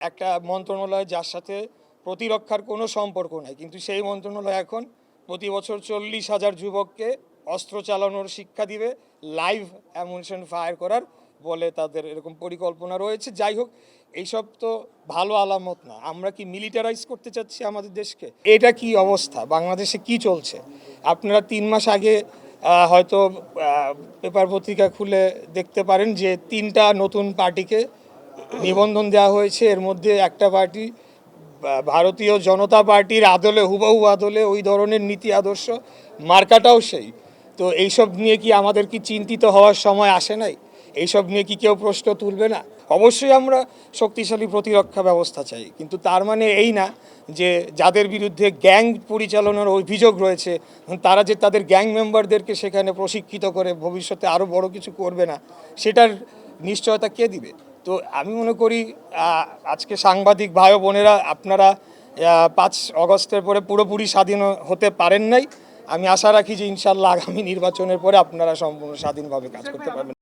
একটা মন্ত্রণালয় যার সাথে প্রতিরক্ষার কোনো সম্পর্ক নাই। কিন্তু সেই মন্ত্রণালয় এখন প্রতি বছর চল্লিশ হাজার যুবককে অস্ত্র চালানোর শিক্ষা দিবে লাইভ অ্যামুনিশন ফায়ার করার বলে তাদের এরকম পরিকল্পনা রয়েছে। যাই হোক, এইসব তো ভালো আলামত না। আমরা কি মিলিটারাইজ করতে চাচ্ছি আমাদের দেশকে? এটা কি অবস্থা? বাংলাদেশে কি চলছে? আপনারা তিন মাস আগে হয়তো পেপার পত্রিকা খুলে দেখতে পারেন যে তিনটা নতুন পার্টিকে নিবন্ধন দেওয়া হয়েছে। এর মধ্যে একটা পার্টি ভারতীয় জনতা পার্টির আদলে, হুবহু আদলে ওই ধরনের নীতি আদর্শ, মার্কাটাও সেই। তো এইসব নিয়ে কি আমাদের কি চিন্তিত হওয়ার সময় আসে নাই? এইসব নিয়ে কি কেউ প্রশ্ন তুলবে না? অবশ্যই আমরা শক্তিশালী প্রতিরক্ষা ব্যবস্থা চাই। কিন্তু তার মানে এই না যে যাদের বিরুদ্ধে গ্যাং পরিচালনার অভিযোগ রয়েছে, তারা যে তাদের গ্যাং মেম্বারদেরকে সেখানে প্রশিক্ষিত করে ভবিষ্যতে আরও বড় কিছু করবে না, সেটার নিশ্চয়তা কে দিবে? তো আমি মনে করি আজকে সাংবাদিক ভাই বোনেরা, আপনারা পাঁচ অগস্টের পরে পুরোপুরি স্বাধীন হতে পারেন নাই। আমি আশা রাখি যে ইনশাল্লাহ আগামী নির্বাচনের পরে আপনারা সম্পূর্ণ স্বাধীনভাবে কাজ করতে পারবেন।